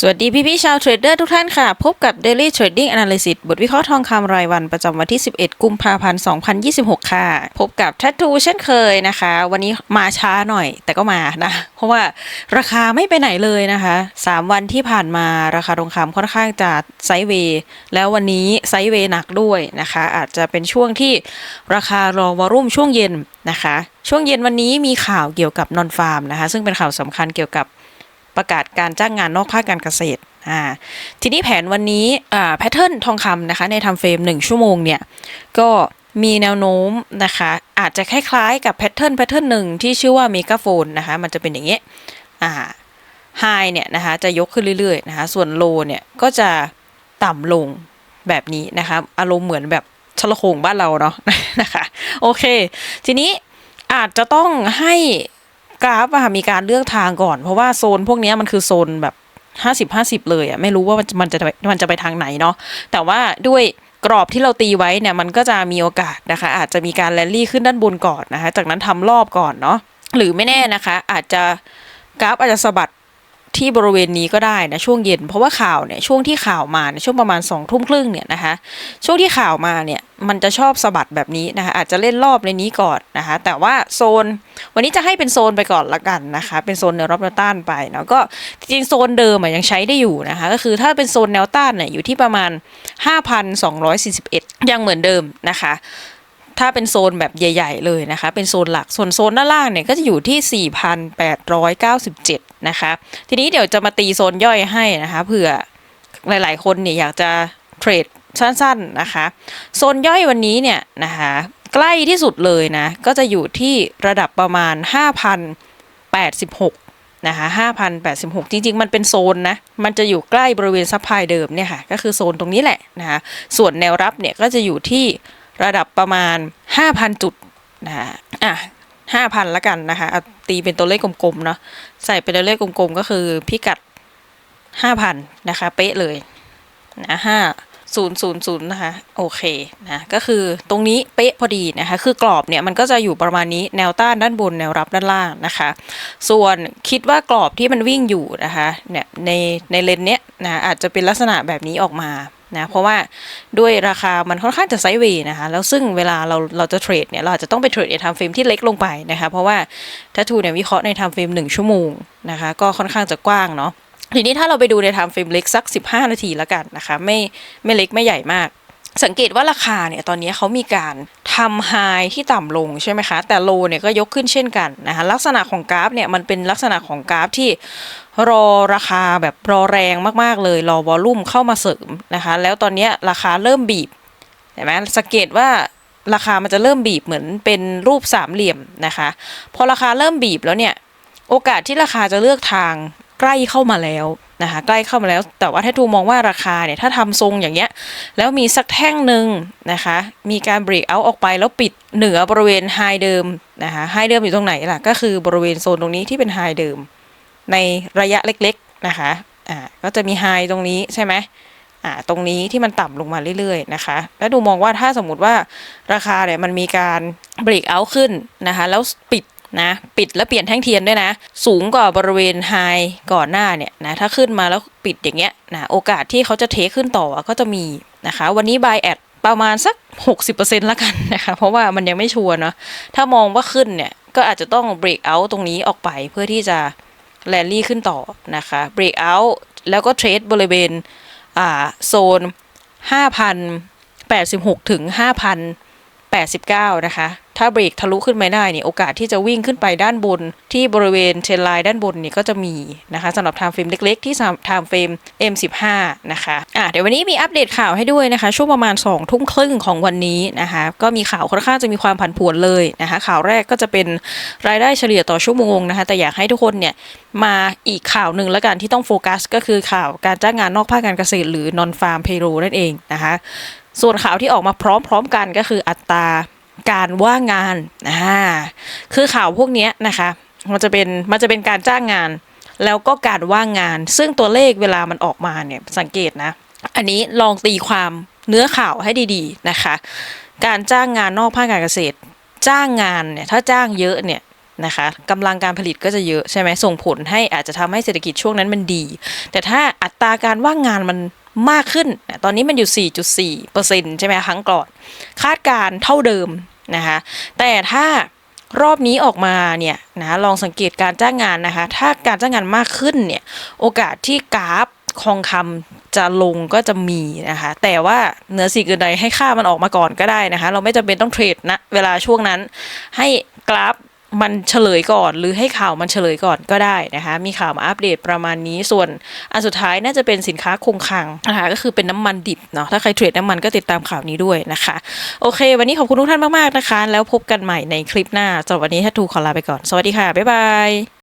สวัสดีพี่พี่ชาวเทรดเดอร์ทุกท่านค่ะ พบกับ Daily Trading Analysis บทวิเคราะห์ทองคำรายวันประจำวันที่ 11 กุมภาพันธ์ 2026 ค่ะ พบกับ Tattoo เช่นเคยนะคะ วันนี้มาช้าหน่อยแต่ก็มานะ เพราะว่าราคาไม่ไปไหนเลยนะคะ 3 วันที่ผ่านมาราคาทองคำค่อนข้างจะไซด์เวย์แล้ววันนี้ไซด์เวย์หนักด้วยนะคะ อาจจะเป็นช่วงที่ราคารอวอรุ่มช่วงเย็นนะคะ ช่วงเย็นวันนี้มีข่าวเกี่ยวกับนอนฟาร์มนะคะ ซึ่งเป็นข่าวสำคัญเกี่ยวกับ ประกาศการจ้างงานนอกภาคการเกษตรอ่าทีนี้แผนวันนี้อ่าแพทเทิร์นทองคำนะคะในทำเฟรม 1 ชั่วโมงเนี่ยก็มีแนวโน้มนะคะอาจจะคล้ายๆกับแพทเทิร์นแพทเทิร์นหนึ่งที่ชื่อว่าเมกาโฟนนะคะมันจะเป็นอย่างเงี้ยอ่าไฮเนี่ยนะคะจะยกขึ้นเรื่อยๆนะคะส่วนโลเนี่ยก็จะต่ำลงแบบนี้นะคะอารมณ์เหมือนแบบชลโคงบ้านเราเนาะนะคะโอเค ทีนี้อาจจะต้องให้ กราฟอะมีการเลือกทางก่อน เพราะว่าโซนพวกนี้มันคือโซนแบบห้าสิบห้าสิบเลยอะไม่รู้ว่ามันมันจะมันจะไปทางไหนเนาะแต่ว่าด้วยกรอบที่เราตีไว้เนี่ยมันก็จะมีโอกาสนะคะ อาจจะมีการแรลลี่ขึ้นด้านบนก่อนนะคะ จากนั้นทำรอบก่อนเนาะหรือไม่แน่นะคะ อาจจะกราฟอาจจะสะบัด ที่บริเวณนี้ก็ได้นะช่วงเย็น เพราะว่าข่าวเนี่ยช่วงที่ข่าวมาช่วงประมาณสองทุ่มครึ่งเนี่ยนะคะช่วงที่ข่าวมาเนี่ยมันจะชอบสะบัดแบบนี้นะคะอาจจะเล่นรอบในนี้ก่อนนะคะแต่ว่าโซนวันนี้จะให้เป็นโซนไปก่อนละกันนะคะเป็นโซนแนวรับแนวต้านไปเนาะก็จริงโซนเดิมยังใช้ได้อยู่นะคะก็คือถ้าเป็นโซนแนวต้านเนี่ยอยู่ที่ประมาณ 5,241 ยังเหมือนเดิมนะคะ ถ้าเป็นโซนแบบใหญ่ ๆ เลยนะคะ เป็นโซนหลัก ส่วนโซนด้านล่างเนี่ยก็จะอยู่ที่ 4,897 นะคะ ทีนี้เดี๋ยวจะมาตีโซนย่อยให้นะคะเผื่อหลายๆ คนเนี่ยอยากจะเทรดสั้นๆนะคะ โซนย่อยวันนี้เนี่ยนะคะใกล้ที่สุดเลยนะ ก็จะอยู่ที่ระดับประมาณ 5,086นะคะ5,086 จริง ๆ มันเป็นโซนนะ มันจะอยู่ใกล้บริเวณซัพพลายเดิมเนี่ยค่ะ ก็คือโซนตรงนี้แหละนะคะ ส่วนแนวรับเนี่ยก็จะอยู่ที่ ระดับประมาณ 5,000 จุดนะคะอะ5,000ละกันนะคะ ตีเป็นตัวเลขกลมๆเนาะใส่เป็นตัวเลขกลมๆก็คือพิกัด5,000นะคะ เป๊ะเลยนะ5 0 0 0นะคะโอเคนะก็คือตรงนี้เป๊ะพอดีนะคะ คือกรอบเนี่ยมันก็จะอยู่ประมาณนี้แนวต้านด้านบนแนวรับด้านล่างนะคะ ส่วนคิดว่ากรอบที่มันวิ่งอยู่นะคะเนี่ยในในเลนเนี้ยนะอาจจะเป็นลักษณะแบบนี้ออกมา นะเพราะว่าด้วยราคามันค่อนข้างจะไซด์เวย์นะคะ แล้วซึ่งเวลาเราเราจะเทรดเนี่ย เราอาจจะต้องไปเทรดในไทม์เฟรมที่เล็กลงไปนะคะ เพราะว่าถ้าทูเนี่ยวิเคราะห์ในไทม์เฟรมหนึ่งชั่วโมงนะคะ ก็ค่อนข้างจะกว้างเนาะทีนี้ถ้าเราไปดูในไทม์เฟรมเล็กสัก 15 นาทีแล้วกันนะคะ ไม่ไม่เล็กไม่ใหญ่มาก สังเกตว่าราคาเนี่ยตอนนี้เขามีการ ทำไฮที่ต่ำลงใช่ไหมคะ แต่โลเนี่ยก็ยกขึ้นเช่นกันนะคะลักษณะของกราฟเนี่ยมันเป็นลักษณะของกราฟที่รอราคาแบบรอแรงมากๆเลย รอวอลลุ่มเข้ามาเสริมนะคะ แล้วตอนนี้ราคาเริ่มบีบเห็นไหมสังเกตว่าราคามันจะเริ่มบีบเหมือนเป็นรูปสามเหลี่ยมนะคะ พอราคาเริ่มบีบแล้วเนี่ย โอกาสที่ราคาจะเลือกทาง ใกล้เข้ามาแล้วนะคะใกล้เข้ามาแล้ว แต่ว่าถ้าดูมองว่าราคาเนี่ยถ้าทำทรงอย่างเงี้ยแล้วมีสักแท่งหนึ่งนะคะมีการเบรกเอาออกไปแล้วปิดเหนือบริเวณไฮเดิมนะคะไฮเดิมอยู่ตรงไหนล่ะก็คือบริเวณโซนตรงนี้ที่เป็นไฮเดิม ในระยะเล็กๆนะคะอ่าก็จะมีไฮตรงนี้ใช่ไหมอ่าตรงนี้ที่มันต่ำลงมาเรื่อยๆนะคะ แล้วดูมองว่าถ้าสมมุติว่าราคาเนี่ยมันมีการเบรกเอาขึ้นนะคะแล้วปิด นะปิดแล้วเปลี่ยนแท่งเทียนด้วยนะ สูงกว่าบริเวณไฮก่อนหน้าเนี่ยนะถ้าขึ้นมาแล้วปิดอย่างเงี้ยนะโอกาสที่เขาจะเทขึ้นต่อก็จะมีนะคะ วันนี้ buy at ประมาณสัก 60%ละกันนะคะ เพราะว่ามันยังไม่ชัวร์เนาะถ้ามองว่าขึ้นเนี่ย ก็อาจจะต้อง break out ตรงนี้ออกไปเพื่อที่จะแลนลี่ขึ้นต่อนะคะ break out แล้วก็เทรดบริเวณอ่าโซน 5,086 ถึง 5,089 นะคะ ถ้าเบรกทะลุขึ้นไปได้เนี่ยโอกาสที่จะวิ่งขึ้นไปด้านบน ที่บริเวณเทรนไลน์ด้านบนเนี่ยก็จะมีนะคะสำหรับไทม์เฟรมเล็กๆ ที่ไทม์เฟรม M15 นะคะอะเดี๋ยววันนี้มีอัปเดตข่าวให้ด้วยนะคะ ช่วงประมาณ2ทุ่มครึ่งของวันนี้นะคะก็มีข่าวค่อนข้างจะมีความผันผวนเลยนะคะข่าวแรกก็จะเป็นรายได้เฉลี่ยต่อชั่วโมงนะคะแต่อยากให้ทุกคนเนี่ยมาอีกข่าวหนึ่งแล้วกันที่ต้องโฟกัส ก็คือข่าวการจ้างงานนอกภาคการเกษตรหรือ non farm payroll นั่นเองนะคะส่วนข่าวที่ออกมาพร้อมๆกันก็คืออัตรา การว่างงานอ่าคือข่าวพวกนี้นะคะ มันจะเป็นมันจะเป็นการจ้างงาน แล้วก็การว่างงาน ซึ่งตัวเลขเวลามันออกมาเนี่ยสังเกตนะ อันนี้ลองตีความเนื้อข่าวให้ดีๆนะคะ การจ้างงานนอกภาคการเกษตร จ้างงานเนี่ยถ้าจ้างเยอะเนี่ยนะคะกำลังการผลิตก็จะเยอะใช่ไหมส่งผลให้อาจจะทำให้เศรษฐกิจช่วงนั้นมันดี แต่ถ้าอัตราการว่างงานมัน มากขึ้น ตอนนี้มันอยู่ 4.4%ใช่ไหมครั้งก่อน คาดการณ์เท่าเดิมนะคะ แต่ถ้ารอบนี้ออกมาเนี่ยนะลองสังเกตการจ้างงานนะคะ ถ้าการจ้างงานมากขึ้นเนี่ยโอกาสที่กราฟทองคำจะลงก็จะมีนะคะ แต่ว่าเหนือสิ่งอื่นใดให้ค่ามันออกมาก่อนก็ได้นะคะ เราไม่จำเป็นต้องเทรดนะเวลาช่วงนั้นให้กราฟ มันเฉลยก่อน หรือให้ข่าวมันเฉลยก่อนก็ได้นะคะมีข่าวมาอัปเดตประมาณนี้ส่วนอันสุดท้ายน่าจะเป็นสินค้าคงคลังนะคะก็คือเป็นน้ำมันดิบเนาะถ้าใครเทรดน้ำมันก็ติดตามข่าวนี้ด้วยนะคะ โอเค วันนี้ขอบคุณทุกท่านมากๆนะคะ แล้วพบกันใหม่ในคลิปหน้าสำหรับวันนี้ถ้าทูขอลาไปก่อน สวัสดีค่ะ บ๊ายบาย